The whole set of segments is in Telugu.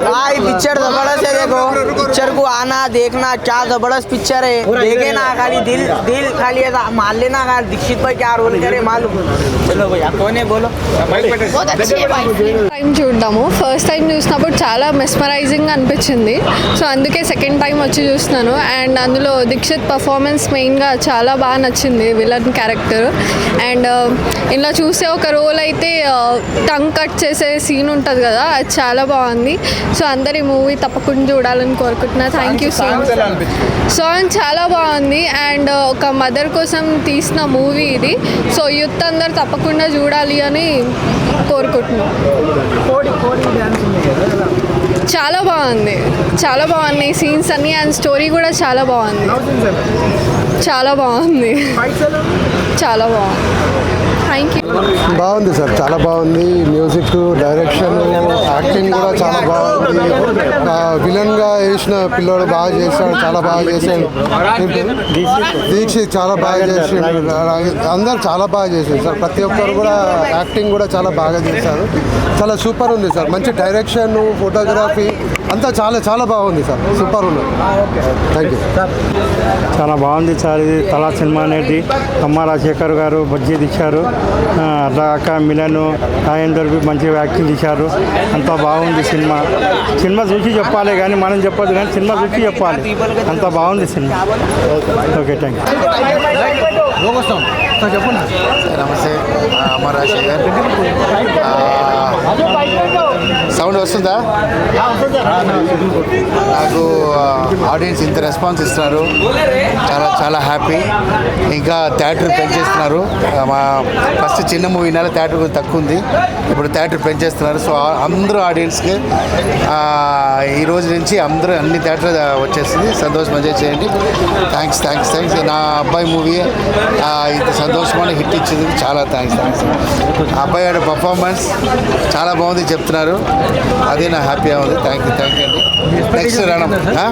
भाई पिक्चर जबरदस्त है देखो. पिक्चर को आना देखना क्या जबरदस्त पिक्चर है देखे ना खाली दिल दिल खाली ऐसा मान लेना खाली दीक्षित भाई क्या रोल करे मालूम। चलो भैया कौन है बोलो? టైం చూడ్డాము. ఫస్ట్ టైం చూసినప్పుడు చాలా మెస్మరైజింగ్ అనిపించింది. సో అందుకే సెకండ్ టైం వచ్చి చూస్తున్నాను. అండ్ అందులో దీక్షిత్ పర్ఫార్మెన్స్ మెయిన్గా చాలా బాగా నచ్చింది విలన్ క్యారెక్టర్ అండ్ ఇలా చూస్తే ఒక రోల్ అయితే టంగ్ కట్ చేసే సీన్ ఉంటుంది కదా అది చాలా బాగుంది. సో అందరి మూవీ తప్పకుండా చూడాలని కోరుకుంటున్నా. Thank you so much song చాలా బాగుంది. అండ్ ఒక మదర్ కోసం తీసిన మూవీ ఇది. సో యూత్ అందరు తప్పకుండా చూడాలి అని కోరుకుంటున్నాం. చాలా బాగుంది. చాలా బాగున్నాయి సీన్స్ అన్నీ అండ్ స్టోరీ కూడా చాలా బాగుంది. చాలా బాగుంది. చాలా బాగుంది. బాగుంది సార్ చాలా బాగుంది. మ్యూజిక్ డైరెక్షన్ యాక్టింగ్ కూడా చాలా బాగుంది. విలన్ విలన్గా వేసిన పిల్లోడు బాగా చేశాడు చాలా బాగా చేశాడు. దీక్షిత్ చాలా బాగా చేసాడు. అందరు చాలా బాగా చేశారు సార్. ప్రతి ఒక్కరు కూడా యాక్టింగ్ కూడా చాలా బాగా చేశారు. చాలా సూపర్ ఉంది సార్. మంచి డైరెక్షన్ ఫోటోగ్రఫీ అంతా చాలా చాలా బాగుంది సార్. సూపర్ ఉంది. థ్యాంక్ యూ చాలా బాగుంది సార్ ఇది తలా సినిమా అనేది. అమ్మ రాజశేఖర్ గారు బజ్జీ తీశారు. అట్లాక మిలన్ రాజేందర్ బి మంచిగా యాక్టింగ్ తీశారు. అంతా బాగుంది సినిమా. సినిమా చూసి చెప్పాలి కానీ మనం చెప్పొద్దు కానీ సినిమా చూసి చెప్పాలి. అంత బాగుంది సినిమా. ఓకే థ్యాంక్ యూ నమస్తే. అమ్మ రాజశేఖర్. సౌండ్ వస్తుందా? నాకు ఆడియన్స్ ఇంత రెస్పాన్స్ ఇస్తున్నారు. చాలా చాలా హ్యాపీ. ఇంకా థియేటర్ పెంచేస్తున్నారు. మా ఫస్ట్ చిన్న మూవీ నెల థియేటర్ కొంచెం తక్కువ ఉంది. ఇప్పుడు థియేటర్ పెంచేస్తున్నారు. సో అందరూ ఆడియన్స్కి ఈ రోజు నుంచి అందరూ అన్ని థియేటర్ వచ్చేసింది సంతోషం ఎంజాయ్ చేయండి. థ్యాంక్స్ థ్యాంక్స్ థ్యాంక్స్ నా అబ్బాయి మూవీ ఇంత సంతోషమైన హిట్ ఇచ్చింది. చాలా థ్యాంక్స్ థ్యాంక్స్ అబ్బాయి ఆడ పర్ఫార్మెన్స్ చాలా బాగుంది చెప్తున్నారు. అదే నా హ్యాపీగా ఉంది థ్యాంక్ యూ థ్యాంక్ యూ అండి. నెక్స్ట్ నా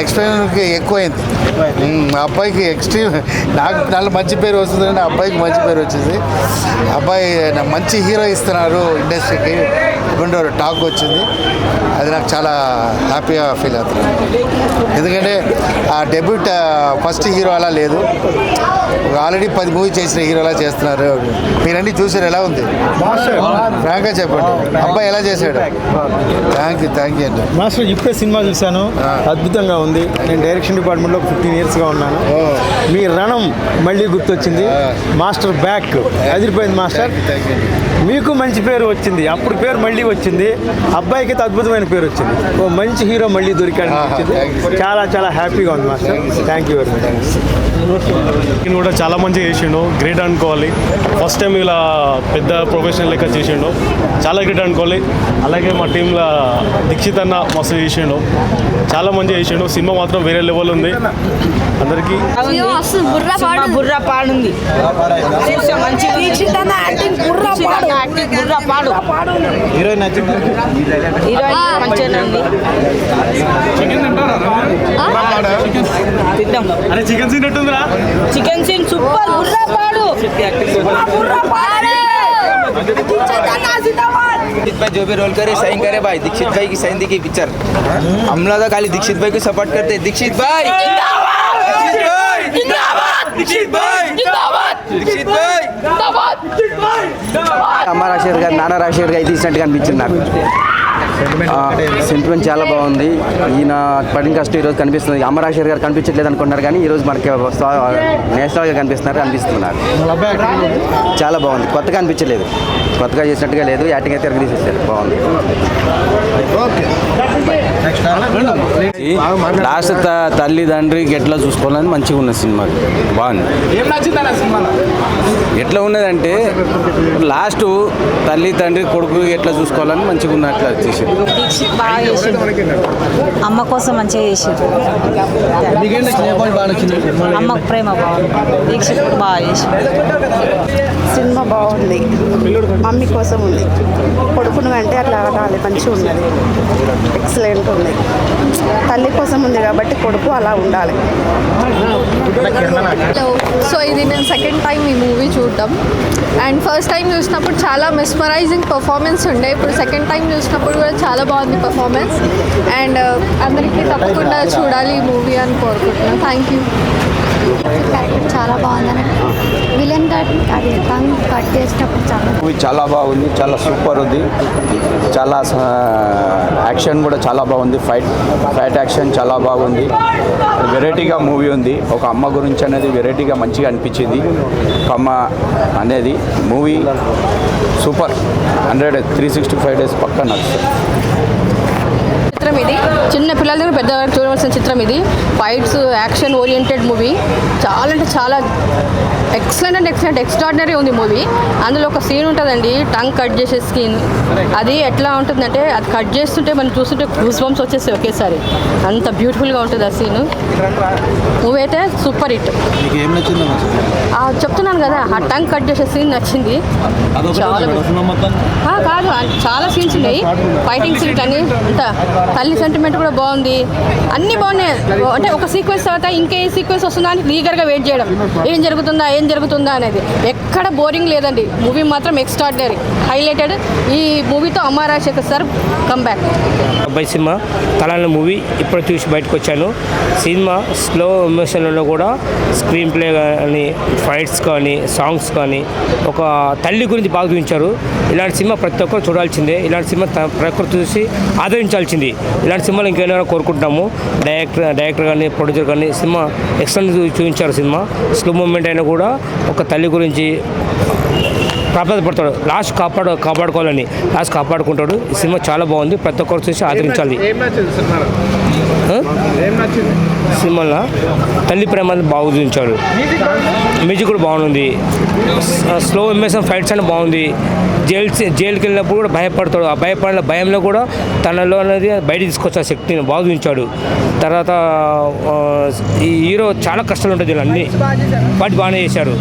ఎక్స్పీరియన్స్ ఎక్కువైంది. మా అబ్బాయికి ఎక్స్ట్రీమ్ నాకు నాలుగు మంచి పేరు వస్తుందని అబ్బాయికి మంచి పేరు వచ్చింది అబ్బాయి మంచి హీరో ఇస్తున్నారు ఇండస్ట్రీకి. రెండో టాక్ వచ్చింది. అది నాకు చాలా హ్యాపీగా ఫీల్ అవుతుంది. ఎందుకంటే ఆ డెబ్యూట్ ఫస్ట్ హీరో అలా లేదు. ఆల్రెడీ పది మూవీ చేసిన హీరో అలా చేస్తున్నారు. మీరన్నీ చూసారు ఎలా ఉంది? ఫ్రాంక్గా చెప్పండి. అబ్బాయి ఎలా చేశాడు? థ్యాంక్ యూ థ్యాంక్ యూ అండి. మాస్టర్ ఇప్పుడే సినిమా చూశాను. అద్భుతంగా ఉంది. నేను డైరెక్షన్ డిపార్ట్మెంట్లో ఫిఫ్టీన్ ఇయర్స్గా ఉన్నాను. మీ రణం మళ్ళీ గుర్తొచ్చింది. Master back. అదిరిపోయింది మాస్టర్. మీకు మంచి పేరు వచ్చింది. అప్పుడు పేరు మళ్ళీ వచ్చింది. అబ్బాయికి అయితే అద్భుతమైన పేరు వచ్చింది. ఓ మంచి హీరో మళ్ళీ దొరికాడు. చాలా చాలా హ్యాపీగా ఉంది master. Thank you very much కూడా చాలా మంచిగా చేసిండు గ్రేట్ అనుకోవాలి ఫస్ట్ టైం ఇలా పెద్ద ప్రొఫెషనల్ లెక్క చేసిండు. చాలా గ్రేట్ అనుకోవాలి. అలాగే మా టీంలో దీక్షిత్ అన్న మాస్ చేసిండు. చాలా మంది చేసిండు. సినిమా మాత్రం వేరే లెవెల్ ఉంది. అందరికి చికెన్ సీన్ సూపర్. బుర్రా పాడు. भाई जो भी रोल करे साइन करे भाई दीक्षित भाई की साइन देखिए पिक्चर हम लोग खाली दीक्षित भाई को सपोर्ट करते हैं दीक्षित भाई दीक्षित भाई दीक्षित भाई আমার আশীর্বাদ নানার আশীর্বাদ ইতিহাস গান পিকচার নাটক సెంటిమెంట్ చాలా బాగుంది. ఈయన పడిన కష్టం ఈరోజు కనిపిస్తుంది. అమ్మ రాజశేఖర్ గారు కనిపించట్లేదు అనుకుంటున్నారు కానీ ఈరోజు మనకి నేషనల్గా కనిపిస్తున్నారు అనిపిస్తున్నారు. చాలా బాగుంది. కొత్తగా అనిపించలేదు. కొత్తగా చేసినట్టుగా లేదు. యాక్టింగ్ అయితే తిరగ తీసేసారు? బాగుంది. లాస్ట్ తల్లి తండ్రికి ఎట్లా చూసుకోవాలని మంచిగా ఉన్న సినిమా. బాగుంది. ఎట్లా ఉన్నదంటే లాస్ట్ తల్లి తండ్రి కొడుకు ఎట్లా చూసుకోవాలని మంచిగా ఉన్నట్లు చేసింది దీక్షిత్ బాగా చేసిండు. అమ్మ కోసం మంచిగా చేసిండు. అమ్మకు ప్రేమ బాగుంది. దీక్షిత్ బాగా చేసిండు. సినిమా బాగుంది. మమ్మీ కోసం ఉంది. కొడుకును అంటే అట్లా రాలి మంచిగా ఉన్నది. ఎక్సలెంట్ ఉంది. తల్లి కోసం ఉంది కాబట్టి కొడుకు అలా ఉండాలి. సో ఇది నేను సెకండ్ టైం ఈ మూవీ చూడటం అండ్ ఫస్ట్ టైం చూసినప్పుడు చాలా మెస్మరైజింగ్ పర్ఫార్మెన్స్ ఉండే. ఇప్పుడు సెకండ్ టైం చూసినప్పుడు కూడా చాలా బాగుంది పర్ఫార్మెన్స్ అండ్ అందరికీ తప్పకుండా చూడాలి ఈ మూవీ అని కోరుకుంటున్నాను. థ్యాంక్ యూ చాలా బాగుందని విలన్ కట్ అది కట్ చాలా మూవీ చాలా బాగుంది చాలా సూపర్ ఉంది. చాలా యాక్షన్ కూడా చాలా బాగుంది. ఫైట్ ఫైట్ యాక్షన్ చాలా బాగుంది. వెరైటీగా మూవీ ఉంది. ఒక అమ్మ గురించి అనేది వెరైటీగా మంచిగా అనిపించింది. ఒక అమ్మ అనేది movie super hundred three sixty five days పక్క నడుస్తుంది. చిత్రం ఇది. చిన్న పిల్లల దగ్గర పెద్ద చూడవలసిన చిత్రం ఇది. ఫైట్స్ యాక్షన్ ఓరియంటెడ్ మూవీ చాలా అంటే చాలా ఎక్సలెంట్ అండ్ ఎక్సలెంట్ ఎక్స్ట్రాడినరీ ఉంది మూవీ అందులో ఒక సీన్ ఉంటుందండి. టంగ్ కట్ చేసే స్కీన్ అది ఎట్లా ఉంటుందంటే అది కట్ చేస్తుంటే మనం చూస్తుంటే గూస్ బంప్స్ వచ్చేస్తాయి ఒకేసారి. అంత బ్యూటిఫుల్గా ఉంటుంది ఆ సీన్ మూవీ అయితే సూపర్ హిట్ చెప్తున్నాను కదా ఆ టంగ్ కట్ చేసే సీన్ నచ్చింది. చాలా కాదు చాలా సీన్స్ ఉన్నాయి. ఫైటింగ్ సీన్స్ అని అంత తల్లి సెంటిమెంట్ కూడా బాగుంది. అన్నీ బాగున్నాయి. అంటే ఒక సీక్వెన్స్ తర్వాత ఇంకే సీక్వెన్స్ వస్తుందా అని ఈగర్గా వెయిట్ చేయడం. ఏం జరుగుతుందా ఏం జరుగుతుందా అనేది. ఎక్కడ బోరింగ్ లేదండి. మూవీ మాత్రం ఎక్స్ట్రాడినరీ హైలైటెడ్ ఈ మూవీతో అమ్మ రాజశేఖర్ సార్ కంబ్యాక్ అబ్బాయి సినిమా తలాన మూవీ ఇప్పుడు చూసి బయటకు వచ్చాను. సినిమా స్లో ఎమోషన్లలో కూడా స్క్రీన్ ప్లే కానీ ఫైట్స్ కానీ సాంగ్స్ కానీ ఒక తల్లి గురించి బాగా చూపించారు. ఇలాంటి సినిమా ప్రతి ఒక్కరు చూడాల్సిందే. ఇలాంటి సినిమా ప్రకృతి చూసి ఆదరించాల్సింది. ఇలాంటి సినిమాలు ఇంకేమైనా కోరుకుంటున్నాము. డైరెక్టర్ డైరెక్టర్ కానీ ప్రొడ్యూసర్ కానీ సినిమా ఎక్సలెంట్ చూపించారు సినిమా. స్లో మూమెంట్ అయినా కూడా ఒక తల్లి గురించి పడతాడు. లాస్ట్ కాపాడు కాపాడుకోవాలని. లాస్ట్ కాపాడుకుంటాడు. ఈ సినిమా చాలా బాగుంది. ప్రతి ఒక్కరు చూసి ఆదరించాలి? సినిమాలో? తల్లి ప్రేమని బాగా చూపించాడు. మ్యూజిక్ కూడా బాగుంది. స్లో ఎమోషన్ ఫైట్స్ అని బాగుంది. జైలు జైలుకి వెళ్ళినప్పుడు కూడా భయపడతాడు. ఆ భయపడిన భయంలో కూడా తనలో అనేది బయట తీసుకొచ్చే శక్తిని బాగా చూపించాడు. తర్వాత ఈ హీరో చాలా కష్టాలు ఉంటుంది అన్నీ. వాటి బాగానే చేశారు